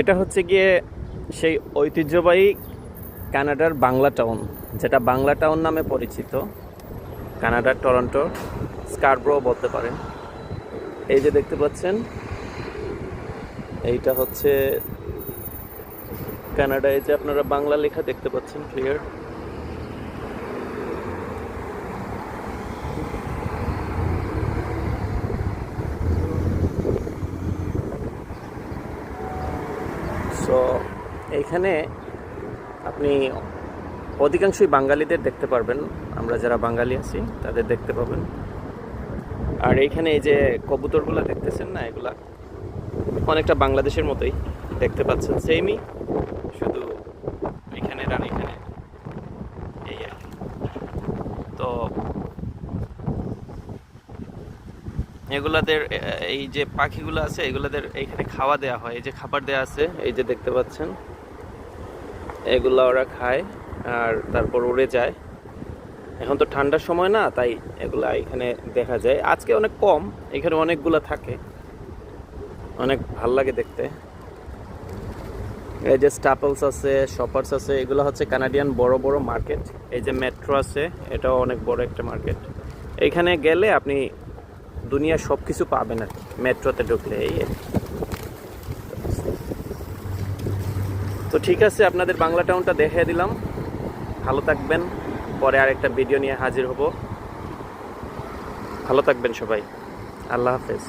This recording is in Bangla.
এটা হচ্ছে গিয়ে সেই ঐতিহ্যবাহী কানাডার বাংলা টাউন, যেটা বাংলা টাউন নামে পরিচিত। কানাডার টরন্টো, স্কারব্রো বলতে পারেন। এই যে দেখতে পাচ্ছেন, এইটা হচ্ছে কানাডায় যে আপনারা বাংলা লেখা দেখতে পাচ্ছেন ক্লিয়ার সো এইখানে আপনি অধিকাংশই বাঙালিদের দেখতে পারবেন। আমরা যারা বাঙালি আছি, তাদের দেখতে পাবেন। আর এইখানে এই যে কবুতরগুলো দেখতেছেন না, এগুলা অনেকটা বাংলাদেশের মতোই দেখতে পাচ্ছেন। সেমই শুধু এখানে রান এখানে। এই তো এগুলাদের এই যে পাখিগুলো আছে, এগুলাদের এইখানে খাওয়া দেওয়া হয়। এই যে খাবার দেওয়া আছে, এই যে দেখতে পাচ্ছেন, এগুলা ওরা খায় আর তারপর উড়ে যায়। এখন তো ঠান্ডার সময় না, তাই এগুলা এখানে দেখা যায়। আজকে অনেক কম, এখানে অনেকগুলা থাকে। অনেক ভালো লাগে দেখতে। এই যে স্টাপলস আছে, শপার্স আছে, এগুলো হচ্ছে কানাডিয়ান বড় বড় মার্কেট। এই যে মেট্রো আছে, এটাও অনেক বড় একটা মার্কেট। এইখানে গেলে আপনি দুনিয়ার সব কিছু পাবে না। মেট্রোতে ঢুকলে এই তো ঠিক আছে, আপনাদের বাংলা টাউনটা দেখিয়ে দিলাম। ভালো থাকবেন। পরে আরেকটা ভিডিও নিয়ে হাজির হব। ভালো থাকবেন সবাই। আল্লাহ হাফেজ।